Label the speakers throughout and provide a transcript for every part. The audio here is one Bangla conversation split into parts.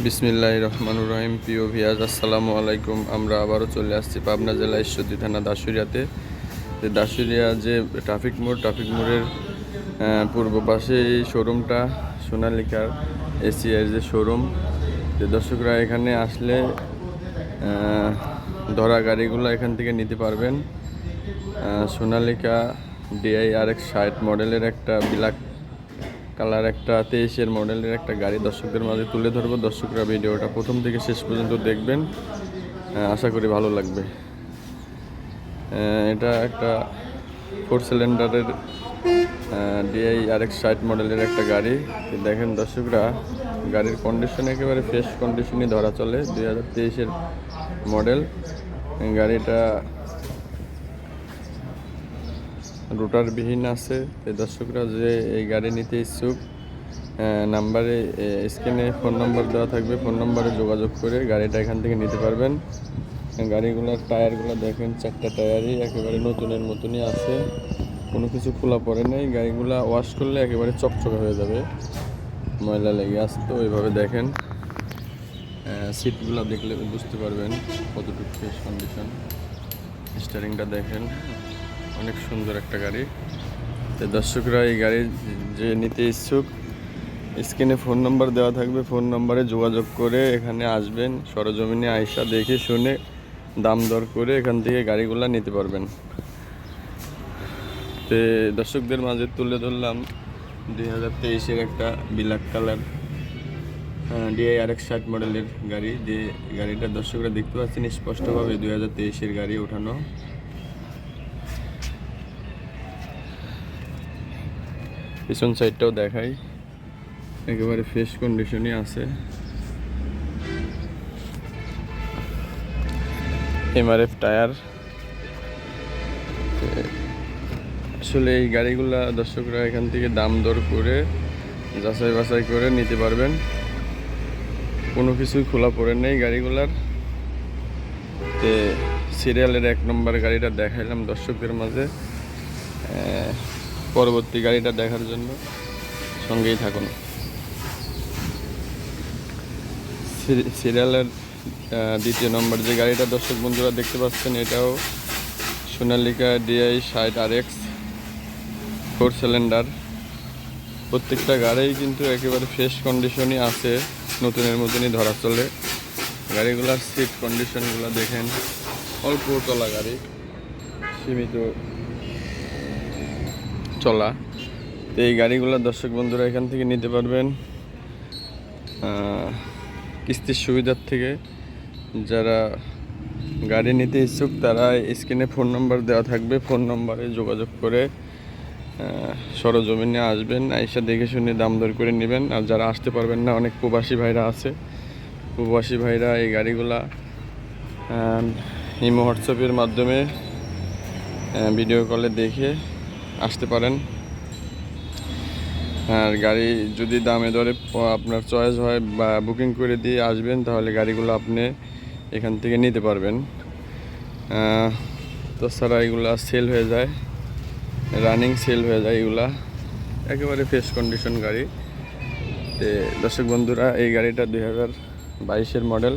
Speaker 1: বিসমিল্লাহ রহমানুর রহিম। প্রিয় ভিয়াজ, আসসালামু আলাইকুম। আমরা আবারও চলে আসছি পাবনা জেলা ঈশ্বরদী থানা দাসুরিয়াতে যে দাসুরিয়া যে ট্রাফিক মোড়, ট্রাফিক মোড়ের পূর্ব পাশে এই শোরুমটা, সোনালিকার এসিআর যে শোরুম। যে দর্শকরা এখানে আসলে ধরা গাড়িগুলো এখান থেকে নিতে পারবেন। সোনালিকা ডিআই আর এক্স ষাট মডেলের একটা ব্ল্যাক কালার একটা তেইশের মডেলের একটা গাড়ি দর্শকদের মাঝে তুলে ধরবো। দর্শকরা ভিডিওটা প্রথম থেকে শেষ পর্যন্ত দেখবেন। আশা করি ভালো লাগবে। এটা একটা ফোর সিলিন্ডারের ডিআই আর এক্স ষাট মডেলের একটা গাড়ি। দেখেন দর্শকরা, গাড়ির কন্ডিশন একেবারে ফ্রেশ কন্ডিশনই ধরা চলে, দুই হাজার তেইশের মডেল। গাড়িটা রোটারবিহীন আছে। দর্শকরা যে এই গাড়ি নিতে ইচ্ছুক নাম্বারে স্ক্রিনে ফোন নম্বর দেওয়া থাকবে। ফোন নম্বরে যোগাযোগ করে গাড়িটা এখান থেকে নিতে পারবেন। গাড়িগুলোর টায়ারগুলো দেখেন, চারটা টায়ারই একেবারে নতুনের মতনই আছে। কোনো কিছু খোলা পড়ে নেই। গাড়িগুলো ওয়াশ করলে একেবারে চকচকে হয়ে যাবে। ময়লা লেগে আছে তো, ওইভাবে দেখেন। সিটগুলো দেখলে বুঝতে পারবেন কতটুকু কন্ডিশন স্টারিংটা দেখেন। অনেক সুন্দর একটা গাড়ি। তো দর্শকরা এই গাড়ি যে নিতে ইচ্ছুক, স্ক্রিনে ফোন নাম্বার দেওয়া থাকবে। ফোন নাম্বারে যোগাযোগ করে এখানে আসবেন, সরজমিনে আয়সা দেখে শুনে দাম দর করে এখান থেকে গাড়িগুলো নিতে পারবেন। তো দর্শকদের মাঝে তুলে ধরলাম দুই হাজার তেইশের একটা ব্ল্যাক কালার ডিআই আর এক্স ষাট মডেলের গাড়ি। যে গাড়িটা দর্শকরা দেখতে পাচ্ছেন, স্পষ্টভাবে দুই হাজার তেইশের গাড়ি ওঠানো। পিছন সাইডটাও দেখাই। একেবারে ফ্রেশ কন্ডিশনই আছে। এমআরএফ টায়ার আসলে এই গাড়িগুলা দর্শকরা এখান থেকে দাম দর করে যাচাই বাছাই করে নিতে পারবেন। কোনো কিছুই খোলা পড়ে নেই গাড়িগুলার। সিরিয়ালের এক নম্বর গাড়িটা দেখাইলাম দর্শকদের মাঝে। পরবর্তী গাড়িটা দেখার জন্য সঙ্গেই থাকুন। সিরি- সিরিয়ালের দ্বিতীয় নম্বর যে গাড়িটা দর্শক বন্ধুরা দেখতে পাচ্ছেন, এটাও সোনালিকা ডিআই ষাট আর এক্স ফোর সিলিন্ডার। প্রত্যেকটা গাড়িই কিন্তু একেবারে ফ্রেশ কন্ডিশনই আছে, নতুনের মতনই ধরা চলে। গাড়িগুলোর সিট কন্ডিশনগুলো দেখেন, অল্প চলা গাড়ি, সীমিত চলা। তো এই গাড়িগুলো দর্শক বন্ধুরা এখান থেকে নিতে পারবেন কিস্তির সুবিধার থেকে। যারা গাড়ি নিতে ইচ্ছুক তারা স্ক্রিনে ফোন নাম্বার দেওয়া থাকবে। ফোন নম্বরে যোগাযোগ করে সরজমিনে আসবেন আইসা দেখে শুনে দাম দর করে নেবেন। আর যারা আসতে পারবেন না অনেক প্রবাসী ভাইরা আছে। প্রবাসী ভাইরা এই গাড়িগুলা আহ, ইমো হোয়াটসঅ্যাপের মাধ্যমে ভিডিও কলে দেখে আসতে পারেন। আর গাড়ি যদি দামে দরে আপনার চয়েস হয় বা বুকিং করে দিয়ে আসবেন, তাহলে গাড়িগুলো আপনি এখান থেকে নিতে পারবেন। তো তাছাড়া এগুলা সেল হয়ে যায়। রানিং সেল হয়ে যায় এগুলা। একেবারে ফ্রেশ কন্ডিশন গাড়ি। তে দর্শক বন্ধুরা, এই গাড়িটা দুই হাজার বাইশের মডেল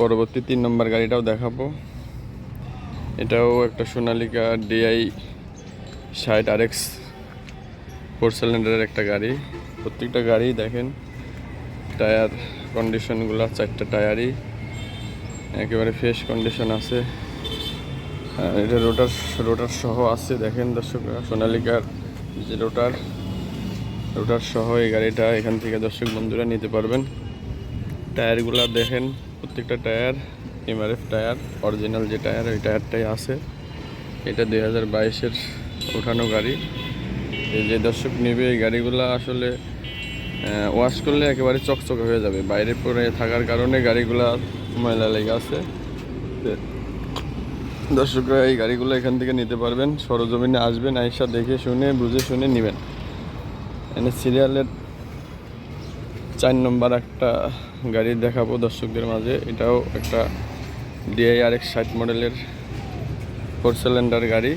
Speaker 1: পরবর্তী তিন নম্বর গাড়িটাও দেখাবো। এটাও একটা সোনালিকা ডিআই ষাট আর এক্স ফোর সিলিন্ডারের একটা গাড়ি। প্রত্যেকটা গাড়ি দেখেন, টায়ার কন্ডিশনগুলো, চারটা টায়ারই, একেবারে ফ্রেশ কন্ডিশন আছে। আর এটা রোটার রোটার সহ আছে, দেখেন দর্শকরা সোনালিকার যে রোটার রোটার সহ এই গাড়িটা এখান থেকে দর্শক বন্ধুরা নিতে পারবেন। টায়ারগুলো দেখেন, প্রত্যেকটা টায়ার, এমআরএফ টায়ার, অরিজিনাল যে টায়ার, ওই টায়ারটাই আছে। এটা দুই হাজার বাইশের ওঠানো গাড়ি। যে দর্শক নেবে, এই গাড়িগুলো আসলে ওয়াশ করলে একেবারে চকচকে হয়ে যাবে। বাইরে পরে থাকার কারণে গাড়িগুলা ময়লা লেগে আছে। দর্শকরা এই গাড়িগুলো এখান থেকে নিতে পারবেন। সরজমিনে আসবেন, আইসা দেখে শুনে, বুঝে শুনে নেবেন। এনে সিরিয়ালের চার নম্বর একটা গাড়ি দেখাবো দর্শকদের মাঝে। এটাও একটা ডিআই আর এক্স ষাট মডেলের ফোর সিলিন্ডার গাড়ি।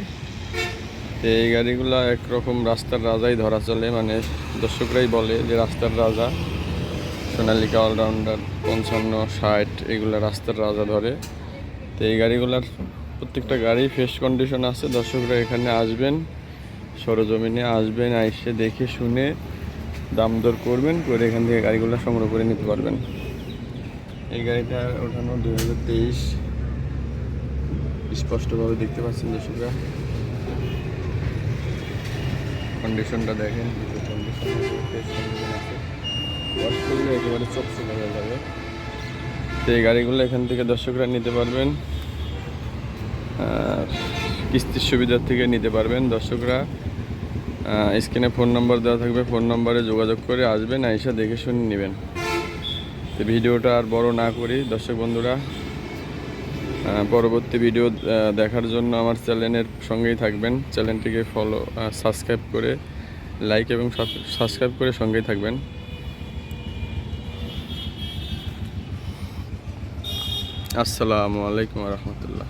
Speaker 1: তো এই গাড়িগুলো একরকম রাস্তার রাজাই ধরা চলে মানে দর্শকরাই বলে যে রাস্তার রাজা। সোনালিকা অলরাউন্ডার, পঞ্চান্ন, ষাট, এগুলো রাস্তার রাজা ধরে। তো এই গাড়িগুলোর প্রত্যেকটা গাড়ি ফ্রেশ কন্ডিশন আছে, দর্শকরা এখানে আসবেন, সরজমিনে আসবেন এসে দেখে শুনে দাম দর করবেন, করে এখান থেকে গাড়িগুলো সংগ্রহ করে নিতে পারবেন। এই গাড়িটা ওঠানো দুই হাজার তেইশ। স্পষ্টভাবে দেখতে পাচ্ছেন দর্শকরা। কন্ডিশনটা দেখেন কন্ডিশন কন্ডিশন ওয়াশ করলে একেবারে চকচকে হয়ে যাবে। তো এই গাড়িগুলো এখান থেকে দর্শকরা নিতে পারবেন। কিস্তির সুবিধার থেকে নিতে পারবেন দর্শকরা। স্ক্রিনে ফোন নম্বর দেওয়া থাকবে, ফোন নম্বরে যোগাযোগ করে আসবেন আইসা দেখে শুনে নেবেন। তো ভিডিওটা আর বড় না করি, দর্শক বন্ধুরা। পরবর্তী ভিডিও দেখার জন্য আমার চ্যানেলের সঙ্গেই থাকবেন। চ্যানেলটিকে ফলো সাবস্ক্রাইব করে লাইক এবং সাবস্ক্রাইব করে সঙ্গেই থাকবেন। আসসালামু আলাইকুম রহমতুল্লাহ।